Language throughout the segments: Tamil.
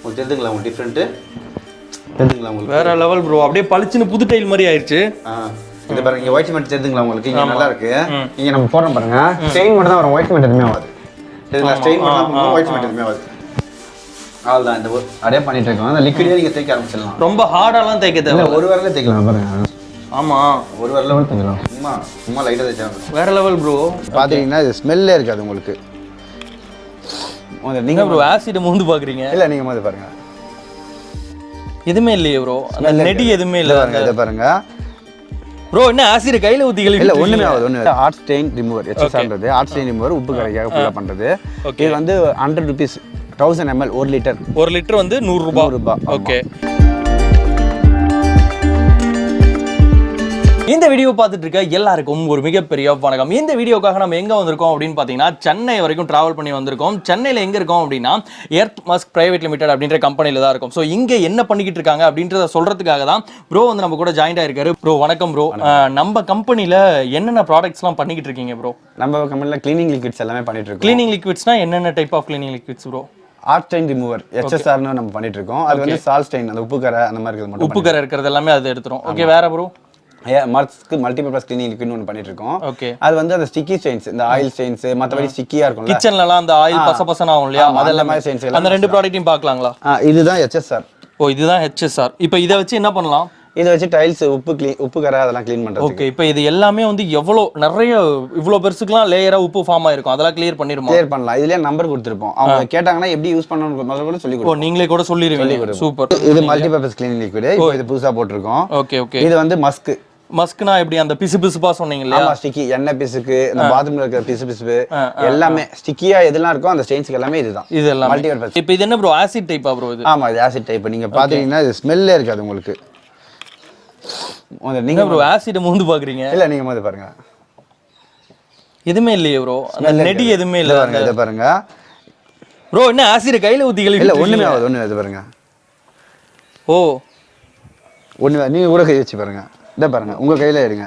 உங்களுக்கு தெரிஞ்சுங்களா உங்களுக்கு டிஃப்ரெண்ட்டு தெரிஞ்சுங்களா உங்களுக்கு. வேற லெவல் ப்ரோ அப்படியே பளிச்சுன்னு புது டைல் மாதிரி ஆயிடுச்சு ஆ. இது பாருங்க இங்கே ஒயிட் சிமெண்ட் தெரிஞ்சுங்களா உங்களுக்கு. இங்கே நல்லா இருக்கு. இங்கே நம்ம போடுறோம் பாருங்க. ஸ்டெயின் மட்டும் தான் வரும். ஒயிட் சிமெண்ட் எதுவுமே ஆகாது. தெரியுங்களா ஸ்டெயின் மட்டும் தான் ஒயிட் சிமெண்ட் எதுவுமே ஆகாது. அவ்வளோதான் இந்த அப்படியே பண்ணிட்டு இருக்கோம். அந்த லிக்விடே நீங்கள் தேய்க்க ஆரம்பிச்சிடலாம். ரொம்ப ஹார்டாலாம் தேய்க்க தேவை ஒரு வரல தேய்க்கலாம் பாருங்க. ஆமா. ஒரு கூட தேய்க்கலாம் சும்மா சும்மா லைட்டாக தேய்ச்சா வேற லெவல் ப்ரோ பார்த்தீங்கன்னா இது ஸ்மெல்லே இருக்காது உங்களுக்கு. நீங்க நீங்கள் ப்ரோ ஆசிட் மூந்து பாக்குறீங்க? இல்லை நீங்கள் மாதிரி பாருங்க. எதுவுமே இல்லையே ப்ரோ நெடி எதுவுமே இல்ல பாருங்க இதை பாருங்க. ப்ரோ என்ன ஆசிட் கையில ஊத்தி இல்ல கழுவி ஒண்ணுமே ஆகுது ஒண்ணு ஹார்ட் ஸ்டெயின் ரிமூவர் எச்எஸ்ஆர்ன்றது ஹார்ட் ஸ்டெயின் ரிமூவர் உப்பு கரைக்காக ஃபுல்லாக பண்றது. Okay. இது வந்து ஹண்ட்ரட் ருபீஸ் தௌசண்ட் எம்எல் ஒரு லிட்டர் ஒரு லிட்டர் வந்து நூறு ரூபாய் நூறு ரூபாய், ஆமா. ஓகே இந்த வீடியோ பார்த்துட்டு இருக்க எல்லாருக்கும் ஒரு மிகப்பெரிய வணக்கம். இந்த வீடியோக்காக நம்ம எங்க வந்திருக்கோம் அப்படின்னு பார்த்தீங்கன்னா சென்னை வரைக்கும் டிராவல் பண்ணி வந்திருக்கோம். சென்னையில் எங்க இருக்கோம் அப்படின்னா எர்த் மஸ்க் பிரைவேட் லிமிடெட் அப்படின்ற கம்பெனில தான் இருக்கும். ஸோ இங்க என்ன பண்ணிக்கிட்டு இருக்காங்க அப்படின்றத சொல்றதுக்காக தான் ப்ரோ வந்து நம்ம கூட ஜாயின்ட் ஆயிருக்காரு. ப்ரோ வணக்கம் ப்ரோ நம்ம கம்பெனில என்னென்ன ப்ராடக்ட்ஸ்லாம் பண்ணிக்கிட்டு இருக்கீங்க ப்ரோ நம்ம கம்பெனியில் க்ளீனிங் லிக்விட்ஸ் எல்லாமே பண்ணிட்டு இருக்கோம். கிளீனிங் லிக்விட்ஸ்னா என்னென்ன type of cleaning liquids bro hard stain remover எச்எஸ்ஆர்னு நம்ம பண்ணிட்டு இருக்கோம். அது வந்து சால் ஸ்டெயின் அந்த உப்பு கரை அந்த மாதிரி இருக்கிறது உப்பு கரை இருக்கிறது எல்லாமே அது எடுத்துரும். ஓகே வேற ப்ரோ மர்ஸ்க்கு மல்டிபர்பஸ் க்ளீனிங் லிக்விட்னு ஒன்று பண்ணிட்டு இருக்கோம் ஓகே. அது வந்து அந்த ஸ்டிக்கி ஸ்டெயின்ஸ் இந்த ஆயில் ஸ்டெயின்ஸ் மற்றபடி ஸ்டிக்கியா இருக்கும்ல. கிச்சன்லலாம் அந்த ஆயில் பச பசன ஆகும் இல்லையா அதெல்லாம் மாதிரி எல்லாம் அந்த ரெண்டு ப்ராடக்ட்டையும் பார்க்கலாங்களா? இதுதான் எச்எஸ்ஆர் ஓ இதுதான் ஹெச்எஸ்ஆர் இப்போ இதை வச்சு என்ன பண்ணலாம்? இதை வச்சு டைல்ஸ் உப்பு க்ளீன் உப்பு கரை அதெல்லாம் க்ளீன் பண்றது ஓகே இப்போ இது எல்லாமே வந்து எவ்வளோ நிறைய இவ்வளோ பெருசுக்குலாம் லேயரா உப்பு ஃபார்ம் ஆயிருக்கும். அதெல்லாம் கிளியர் பண்ணிருமா கிளியர் பண்ணலாம். இதுலயே நம்பர் கொடுத்துருப்போம். அவங்க கேட்டாங்கன்னா எப்படி யூஸ் பண்ணணும்னு முதல்ல கூட சொல்லி கொடுப்போம். நீங்களே கூட சொல்லிடுவீங்க சூப்பர். இது மல்டிபர்பஸ் க்ளீனிங் லிக்விட் இது புதுசா போட்டிருக்கோம். Okay okay. இது வந்து மஸ்க் மஸ்க்னா எப்படி அந்த பிசு பிசுப்பா சொன்னீங்க இல்லையா? ஆமா ஸ்டிக்கி. எண்ணெய் பிசுக்கு இந்த பாத்ரூம்ல இருக்கிற பிசு பிசுப்பு எல்லாமே ஸ்டிக்கியா எதெல்லாம் இருக்கோ அந்த ஸ்டெயின்ஸ்க்கு எல்லாமே இதுதான். இது எல்லாம் மல்டிபர்பஸ் இப்போ இது என்ன ப்ரோ ஆசிட் டைப்பா ப்ரோ இது? ஆமா இது ஆசிட் டைப் நீங்க பாத்தீங்கன்னா இது ஸ்மெல்லே இருக்காது உங்களுக்கு. உங்க- நீங்க ப்ரோ ஆசிட் மூந்து பாக்குறீங்க? இல்ல நீங்க முதல்ல பாருங்க. எதுவுமே இல்லையே ப்ரோ நெடி எதுவுமே இல்ல பாருங்க இதை பாருங்க. ப்ரோ என்ன ஆசிட் கையில ஊத்தி இல்ல கழுவி ஒண்ணுமே ஆகுது ஒண்ணு இது பாருங்க. ஓ. ஒண்ணு நீங்க கூட கை வச்சு பாருங்க. இதை பாருங்க உங்க கையில எடுங்க.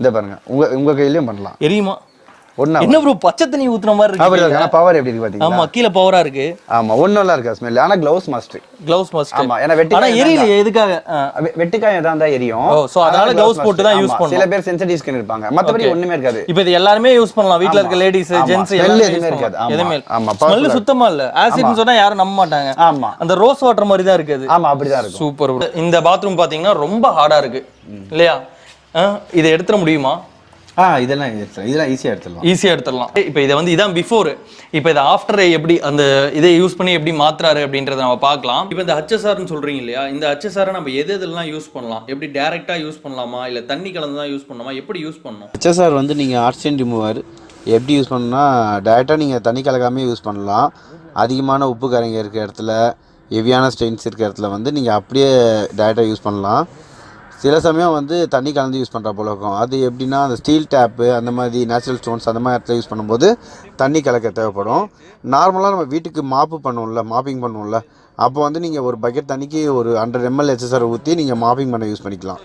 இதை பாருங்க உங்க உங்க கையிலயும் பண்ணலாம். எரியுமா? ஒண்ணா என்ன ப்ரோ பச்சை தண்ணி ஊத்துன மாதிரி அப்படி இருக்கு இருக்கு ஆனா பவர் எப்படி இருக்கு பாத்தீங்களா? ஆமா கீழே பவரா இருக்கு. ஆமா ஒண்ணும்லாம் இருக்கா ஸ்மெல் ஆனா கிளவுஸ் மஸ்ட் கிளவுஸ் மஸ்ட் ஆமா ஏன்னா வெட்டி ஆனா எரியலையே எதுக்காக? ஆ. வெ- வெட்டுக்காயம் எதான் தான் எரியும். ஓ, so அதனால gloves போட்டு தான் ஆமா, பண்ணணும். சில பேர் சென்சிட்டிவ் ஸ்கின் இருப்பாங்க. மத்தபடி ஒண்ணுமே இருக்காது. இப்போ இது எல்லாருமே யூஸ் பண்ணலாம். வீட்ல இருக்க லேடிஸ். ஜென்ஸ் எதுவுமே யூஸ் இருக்காது. பண்ணலாம் ஆமா. ஸ்மெல் சுத்தமா இல்ல. ஆசிட்னு சொன்னா யாரும் நம்ப மாட்டாங்க. ஆமா. அந்த ரோஸ் வாட்டர் மாதிரி தான் இருக்குது. ஆமா அப்படிதான் இருக்கும். சூப்பர் இந்த பாத்ரூம் பாத்தீங்கன்னா ரொம்ப ஹார்டா இருக்கு. இல்லையா? இதை எடுத்துட முடியுமா? ஆ இதெல்லாம் இதெல்லாம் ஈஸியா எடுத்துடலாம். ஈஸியா எடுத்துடலாம். இப்போ இதை வந்து இதான் பிஃபோர் இப்போ இதை ஆஃப்டர் எப்படி அந்த இதை யூஸ் பண்ணி எப்படி மாத்துறாரு அப்படின்றத நம்ம பார்க்கலாம். இப்போ இந்த ஹச்எஸ்ஆர்னு சொல்றீங்க இல்லையா? இந்த ஹச்எஸ்ஆரை நம்ம எது எதெல்லாம் யூஸ் பண்ணலாம்? எப்படி டைரக்டா யூஸ் பண்ணலாமா? இல்ல தண்ணி கலந்து தான் யூஸ் பண்ணலாமா எப்படி யூஸ் பண்ணணும்? ஹெச்எஸ்ஆர் வந்து நீங்கள் ஆர்ட்ஸ் ரிமூவர் எப்படி யூஸ் பண்ணணும்னா டேரெக்டாக நீங்கள் தண்ணி கலக்காமே யூஸ் பண்ணலாம். அதிகமான உப்பு கரைங்க இருக்க இடத்துல ஹெவியான ஸ்டெயின்ஸ் இருக்க இடத்துல வந்து நீங்கள் அப்படியே டேரெக்டாக யூஸ் பண்ணலாம். சில சமயம் வந்து தண்ணி கலந்து யூஸ் பண்ணுற போல இருக்கும் அது எப்படின்னா அந்த ஸ்டீல் டேப்பு அந்த மாதிரி நேச்சுரல் ஸ்டோன்ஸ் அந்த மாதிரி இடத்துல யூஸ் பண்ணும்போது தண்ணி கலக்க தேவைப்படும். நார்மலாக நம்ம வீட்டுக்கு மாப்பு பண்ணுவோம்ல மாப்பிங் பண்ணுவோம்ல அப்போ வந்து நீங்கள் ஒரு பக்கெட் தண்ணிக்கு ஒரு ஹண்ட்ரட் எம்எல் ஹெச்எஸ்ஆர் ஊற்றி நீங்கள் மாப்பிங் பண்ண யூஸ் பண்ணிக்கலாம்.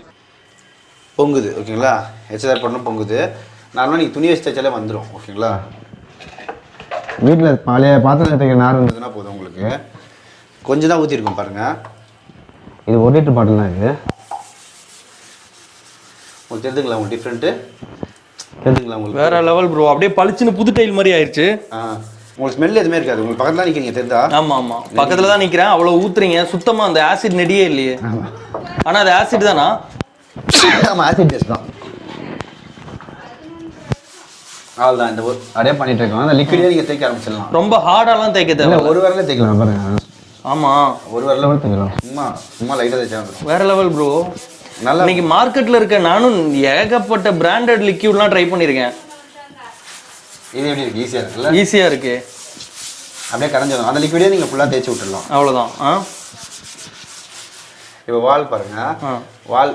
பொங்குது ஓகேங்களா ஹெச்ஆர் பண்ண பொங்குது. நார்மலாக நீங்கள் துணி வச்சு தைச்சாலே வந்துடும் ஓகேங்களா வீட்டில் பழைய பாத்திரம் தைக்கிற நார் இருந்ததுன்னா போதும் உங்களுக்கு. கொஞ்சம் தான் ஊற்றிருக்கோம் பாருங்கள் இது ஒரு லிட்டர் பாட்டில் தான் இது. உங்களுக்கு தெரிஞ்சுங்களா உங்களுக்கு டிஃப்ரெண்ட்டு தெரிஞ்சுங்களா உங்களுக்கு? வேற லெவல் ப்ரோ அப்படியே பளிச்சுன்னு புது டைல் மாதிரி ஆயிடுச்சு ஆ. உங்களுக்கு ஸ்மெல் எதுவுமே இருக்காது. உங்களுக்கு பக்கத்தில் தான் நிற்கிறீங்க தெரிஞ்சா ஆமா ஆமா. பக்கத்துல தான் நிக்கிறேன். அவ்வளவு ஊத்துறீங்க. சுத்தமா அந்த ஆசிட் நெடியே இல்லையே. ஆனா அது ஆசிட் தானா? ஆமாம் ஆசிட் டெஸ்ட் தான். அவ்வளோதான் இந்த அப்படியே பண்ணிட்டு இருக்கோம். அந்த லிக்விடே நீங்கள் தேய்க்க ஆரம்பிச்சிடலாம். ரொம்ப ஹார்டாலாம் தேய்க்க தேவை ஒரு வரல தேய்க்கலாம் பாருங்க. ஆமா. ஒரு வரல கூட தேய்க்கலாம். சும்மா சும்மா லைட்டாக தேய்ச்சா வேற லெவல் ப்ரோ நல்லா இன்னைக்கு மார்க்கெட்ல இருக்க நானும் ஏகப்பட்ட பிராண்டட் லிக்யூட்லாம் ட்ரை பண்ணியிருக்கேன் இது எப்படி இருக்கு? ஈஸியாக இருக்குல்ல? ஈஸியா இருக்கு. அப்படியே கரைஞ்சிடும் அந்த லிக்விடே நீங்கள் ஃபுல்லாக தேய்ச்சி விட்டுடலாம். அவ்வளவுதான். ஆ? இப்போ வால் பாருங்க. வால்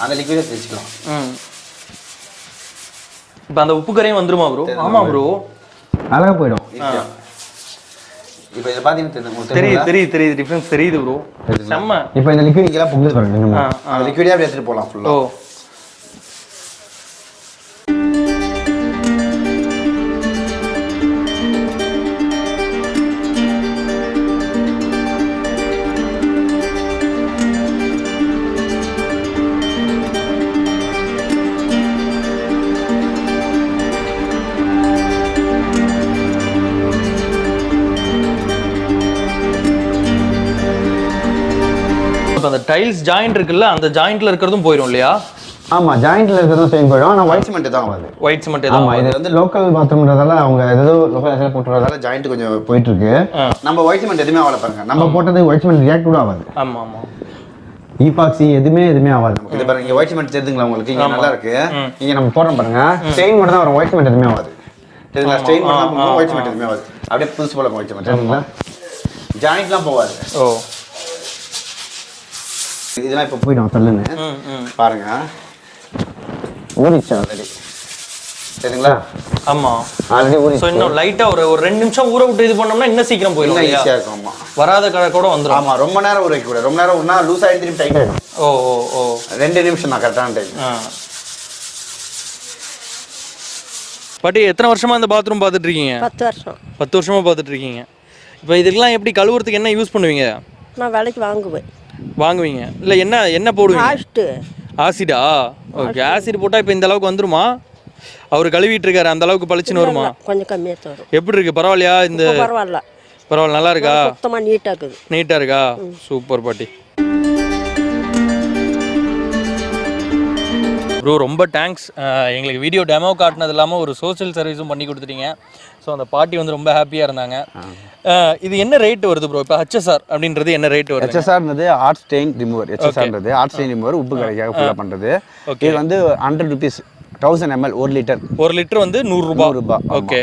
அந்த லிக்விடே தேய்ச்சிக்கலாம். ம். இப்போ அந்த உப்பு கரையும் வந்துருமா ப்ரோ ஆமா ப்ரோ அழகாக போயிடும். இப்போ இதை பார்த்தீங்கன்னா தெரியுது தெரியுது? தெரியுது டிஃபரன்ஸ் தெரியுது ப்ரோ செம்ம. இப்போ இந்த லிக்விட் இங்கெல்லாம் பொங்குது பாருங்க லிக்விடே அப்படியே எடுத்துகிட்டு போகலாம் ஃபுல்லாக இப்போ அந்த டைல்ஸ் ஜாயிண்ட் இருக்குல்ல அந்த ஜாயிண்ட்ல இருக்கிறதும் போயிடும் இல்லையா? ஆமாம் ஜாயிண்ட்டில் இருக்கிறதும் சேம் போயிடும் ஆனால் ஒயிட் சிமெண்ட் தான் வருது. ஒயிட் சிமெண்ட் ஆமா ஏதாவது இது வந்து லோக்கல் பாத்ரூம்ன்றதால அவங்க ஏதோ லோக்கல் போட்டுறதால ஜாயிண்ட் கொஞ்சம் போயிட்டு இருக்கு. நம்ம ஒயிட் சிமெண்ட் எதுவுமே ஆகல பாருங்க. நம்ம போட்டது ஒயிட் சிமெண்ட் ரியாக்ட் கூட ஆகாது. ஆமா ஆமா. ஈபாக்சி எதுவுமே எதுவுமே ஆகாது. நமக்கு இது பாருங்க ஒயிட் சிமெண்ட் தெரியுதுங்களா உங்களுக்கு? இங்க நல்லா இருக்கு. இங்க நம்ம போடுறோம் பாருங்க. ஸ்டெயின் மட்டும் தான் வரும். ஒயிட் சிமெண்ட் எதுவுமே ஆகாது. தெரியுங்களா ஸ்டெயின் மட்டும் தான் ஒயிட் சிமெண்ட் எதுவுமே ஆகாது. அப்படியே புதுசு போல ஒயிட் சிமெண்ட் ஜாயிண்ட்லாம் போகாது. ஓ. இதெல்லாம் இப்போ போயிடும் தள்ளுன்னு. பாருங்க. ஊறிச்சு ஆல்ரெடி சரிங்களா? ஆமா. ஆல்ரெடி ஸோ ஊறிச்சு இன்னும் லைட்டா ஒரு ஒரு ரெண்டு நிமிஷம் ஊற விட்டு இது பண்ணோம்னா இன்னும் சீக்கிரம் போயிடும் ஈஸியாக இருக்கும் ஆமா. வராத கடை கூட வந்துடும் ஆமா ரொம்ப நேரம் ஊற வைக்க கூடாது ரொம்ப நேரம் ஊறினா லூஸ் ஆகி திரும்பி டைட் ஆயிடும். ஓ ஓ ஓ. ரெண்டு நிமிஷம் தான் கரெக்டான டைம் பாட்டி எத்தனை வருஷமா இந்த பாத்ரூம் பார்த்துட்டு இருக்கீங்க பத்து வருஷம். பத்து வருஷமா பார்த்துட்டு இருக்கீங்க இப்போ இதுக்கெல்லாம் எப்படி கழுவுறதுக்கு என்ன யூஸ் பண்ணுவீங்க? நான் விலைக்கு வாங்குவேன். வாங்குவீங்க. இல்லை என்ன என்ன போடுவீங்க? காஸ்ட்டு ஆசிடா ஓகே ஆசிட் போட்டால் இப்போ இந்த அளவுக்கு வந்துருமா? அவர் கழுவிட்டு இருக்காரு அந்த அளவுக்கு பளிச்சுன்னு வருமா? கொஞ்சம் கம்மியாக தரும் எப்படி இருக்கு? பரவாயில்லையா? இந்த பரவாயில்ல. பரவாயில்ல நல்லா இருக்கா? சுத்தமாக நீட்டாக இருக்குது. நீட்டாக இருக்கா? சூப்பர் பாட்டி. ப்ரோ ரொம்ப தேங்க்ஸ் எங்களுக்கு வீடியோ டெமோ காட்டினது இல்லாமல் ஒரு சோஷியல் சர்வீஸும் பண்ணி கொடுத்துட்டீங்க. ஸோ அந்த பாட்டி வந்து ரொம்ப ஹாப்பியாக இருந்தாங்க. இது என்ன ரேட் வருது ப்ரோ இப்போ ஹச்எஸ்ஆர் அப்படின்றது என்ன ரேட் வருது ஹெச்எஸ்ஆர்ன்றது ஆர்ட் ஸ்டெயின் ரிமூவர் ஹெச்எஸ்ஆர்ன்றது ஆர்ட் ஸ்டெயின் ரிமூவர் உப்பு கரைக்காக ஃபுல்லாக பண்ணுறது இது வந்து ஹண்ட்ரட் ருபீஸ் தௌசண்ட் எம்எல் ஒரு லிட்டர் ஒரு லிட்டர் வந்து நூறுரூபா நூறுரூபா ஓகே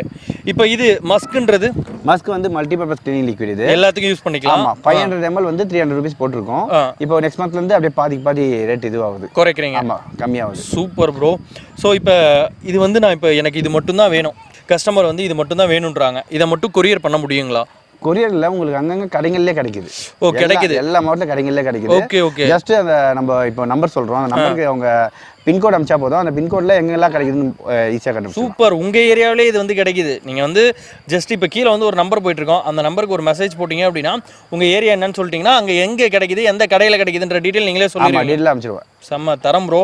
இப்போ இது மஸ்க்குன்றது மஸ்க் வந்து மல்டிபர்பஸ் கிளீனிங் லிக்விட் இது. எல்லாத்துக்கும் யூஸ் பண்ணிக்கலாம். ஆமா ஃபைவ் ஹண்ட்ரட் எம்எல் வந்து த்ரீ ஹண்ட்ரட் ருபீஸ் போட்டிருக்கோம். இப்போ நெக்ஸ்ட் மந்த்ல இருந்து அப்படியே பாதிக்கு பாதி ரேட் இதுவாகுது. குறைக்கிறீங்க. ஆமா கம்மியாகுது. சூப்பர் ப்ரோ ஸோ இப்போ இது வந்து நான் இப்போ எனக்கு இது மட்டும்தான் வேணும். கஸ்டமர் வந்து இது மட்டும் தான் வேணுன்றாங்க இதை மட்டும் கொரியர் பண்ண முடியுங்களா? கொரியர்ல உங்களுக்கு அங்கங்க கடைகள்லயே கிடைக்குது. ஓ, கிடைக்குது. எல்லா மாவட்டத்துல கடைகள்லயே கிடைக்குது. Okay okay. ஜஸ்ட் அந்த நம்ம இப்போ நம்பர் சொல்றோம். அந்த நம்பருக்கு அவங்க பின்கோட் அமிச்சா போதும். அந்த பின்கோட்ல எங்கெல்லாம் கிடைக்குதுன்னு ஈஸியாக கண்டுபிடிச்சோம் சூப்பர். உங்க ஏரியாவிலே இது வந்து கிடைக்குது. நீங்க வந்து ஜஸ்ட் இப்போ கீழே வந்து ஒரு நம்பர் போயிட்டு இருக்கோம் அந்த நம்பருக்கு ஒரு மெசேஜ் போட்டீங்க அப்படின்னா உங்க ஏரியா என்னன்னு சொல்லிட்டீங்கன்னா அங்க எங்க கிடைக்குது எந்த கடையில கிடைக்குதுன்ற டீட்டெயில் நீங்களே சொல்லிடுவீங்க. டீட்டெயில் அமிச்சிருவேன் செம்ம தரம் ப்ரோ